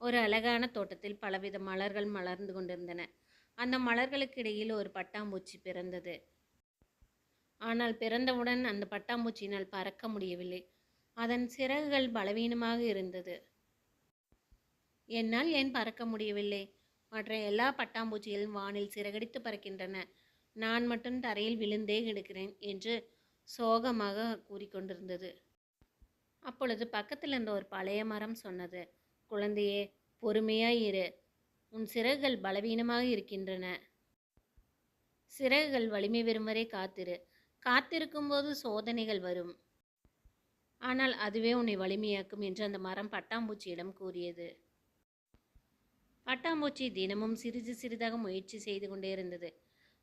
ஒரு அழகான தோட்டத்தில் பலவித மலர்கள் மலர்ந்து கொண்டிருந்தன. அந்த மலர்களுக்கு இடையில் ஒரு பட்டாம்பூச்சி பிறந்தது. ஆனால் பிறந்தவுடன் அந்த பட்டாம்பூச்சியினால் பறக்க முடியவில்லை. அதன் சிறகுகள் பலவீனமாக இருந்தது. என்னால் ஏன் பறக்க முடியவில்லை? மற்ற எல்லா பட்டாம்பூச்சிகளும் வானில் சிறகடித்து பறக்கின்றன. நான் மட்டும் தரையில் விழுந்தே கிடக்கிறேன் என்று சோகமாக கூறிக்கொண்டிருந்தது. அப்பொழுது பக்கத்தில் இருந்த ஒரு பழைய மரம் சொன்னது. குழந்தையே பொறுமையாய் இரு. உன் சிறகுகள் பலவீனமாக இருக்கின்றன. சிறகுகள் வலிமை பெறும் வரை காத்திரு. காத்திருக்கும்போது சோதனைகள் வரும். ஆனால் அதுவே உன்னை வலிமையாக்கும் என்று அந்த மரம் பட்டாம்பூச்சியிடம் கூறியது. பட்டாம்பூச்சி தினமும் சிறிது சிறிதாக முயற்சி செய்து கொண்டே இருந்தது.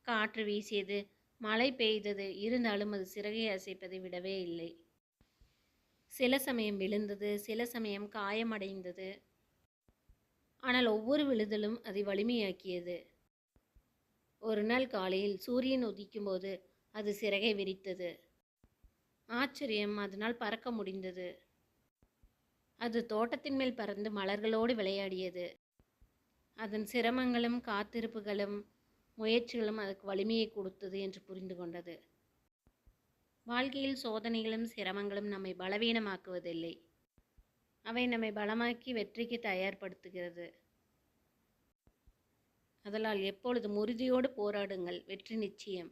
காற்று வீசியது மழை பெய்தது இருந்தாலும் அது சிறகை அசைப்பதை விடவே இல்லை. சில சமயம் விழுந்தது சில சமயம் காயமடைந்தது. ஆனால் ஒவ்வொரு விழுதலும் அதை வலிமையாக்கியது. ஒரு நாள் காலையில் சூரியன் உதிக்கும்போது அது சிறகை விரித்தது. ஆச்சரியம் அதனால் பறக்க முடிந்தது. அது தோட்டத்தின் மேல் பறந்து மலர்களோடு விளையாடியது. அதன் சிரமங்களும் காத்திருப்புகளும் முயற்சிகளும் அதுக்கு வலிமையை கொடுத்தது என்று புரிந்து கொண்டது. வாழ்க்கையில் சோதனைகளும் சிரமங்களும் நம்மை பலவீனமாக்குவதில்லை. அவை நம்மை பலமாக்கி வெற்றிக்கு தயார்படுத்துகிறது. அதனால் எப்பொழுதும் உறுதியோடு போராடுங்கள் வெற்றி நிச்சயம்.